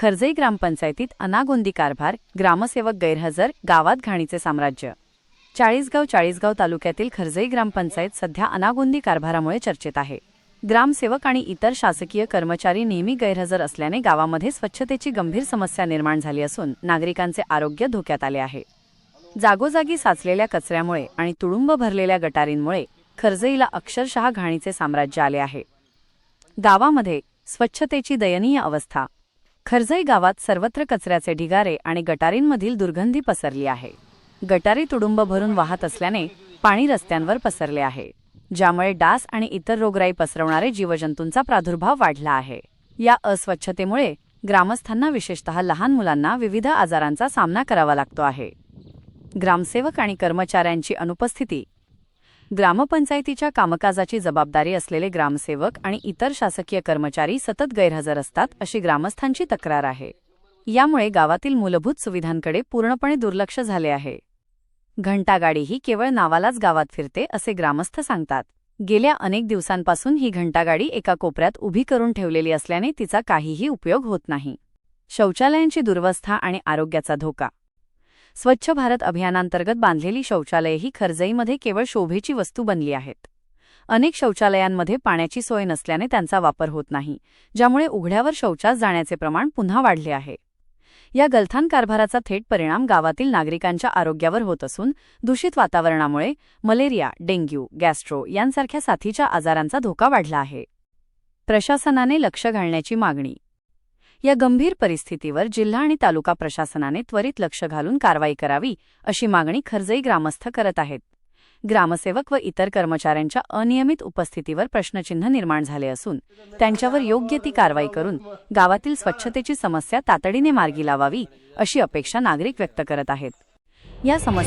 खरजई ग्रामपंचायतीत अनागोंदी कारभार ग्रामसेवक गैरहजर गावात घाणीचे साम्राज्य. चाळीसगाव चाळीसगाव तालुक्यातील खरजई ग्रामपंचायत सध्या अनागोंदी कारभारामुळे चर्चेत आहे. ग्रामसेवक आणि इतर शासकीय कर्मचारी नेहमी गैरहजर असल्याने गावामध्ये स्वच्छतेची गंभीर समस्या निर्माण झाली असून नागरिकांचे आरोग्य धोक्यात आले आहे. जागोजागी साचलेल्या कचऱ्यामुळे आणि तुडुंब भरलेल्या गटारींमुळे खरजईला अक्षरशः घाणीचे साम्राज्य आले आहे. गावामध्ये स्वच्छतेची दयनीय अवस्था खरजई गावात सर्वत्र कचऱ्याचे ढिगारे आणि गटारींमधील दुर्गंधी पसरली आहे. गटारी तुडुंब भरून वाहत असल्याने पाणी रस्त्यांवर पसरले आहे ज्यामुळे डास आणि इतर रोगराई पसरवणारे जीवजंतूंचा प्रादुर्भाव वाढला आहे. या अस्वच्छतेमुळे ग्रामस्थांना विशेषतः लहान मुलांना विविध आजारांचा सामना करावा लागतो आहे. ग्रामसेवक आणि कर्मचाऱ्यांची अनुपस्थिती ग्रामपंचायतीच्या कामकाजाची जबाबदारी असलेले ग्रामसेवक आणि इतर शासकीय कर्मचारी सतत गैरहजर असतात अशी ग्रामस्थांची तक्रार आहे. यामुळे गावातील मूलभूत सुविधांकडे पूर्णपणे दुर्लक्ष झाले आहे. घंटागाडी ही केवळ नावालाच गावात फिरते असे ग्रामस्थ सांगतात. गेल्या अनेक दिवसांपासून ही घंटागाडी एका कोपऱ्यात उभी करून ठेवलेली असल्याने तिचा काहीही उपयोग होत नाही. शौचालयांची दुर्वस्था आणि आरोग्याचा धोका स्वच्छ भारत अभियानांतर्गत बांधलेली शौचालये ही खरजईमध्ये केवळ शोभेची वस्तू बनली आहेत. अनेक शौचालयांमध्ये पाण्याची सोय नसल्याने त्यांचा वापर होत नाही ज्यामुळे उघड्यावर शौचास जाण्याचे प्रमाण पुन्हा वाढले आहे. या गलथान कारभाराचा थेट परिणाम गावातील नागरिकांच्या आरोग्यावर होत असून दूषित वातावरणामुळे मलेरिया डेंग्यू गॅस्ट्रो यांसारख्या साथीच्या आजारांचा धोका वाढला आहे. प्रशासनाने लक्ष घालण्याची मागणी या गंभीर परिस्थितीवर जिल्हा आणि तालुका प्रशासनाने त्वरित लक्ष घालून कारवाई करावी अशी मागणी खरजई ग्रामस्थ करत आहेत. ग्रामसेवक व इतर कर्मचाऱ्यांच्या अनियमित उपस्थितीवर प्रश्नचिन्ह निर्माण झाले असून त्यांच्यावर योग्य ती कारवाई करून गावातील स्वच्छतेची समस्या तातडीने मार्गी लावावी अशी अपेक्षा नागरिक व्यक्त करत आहेत. या समस्या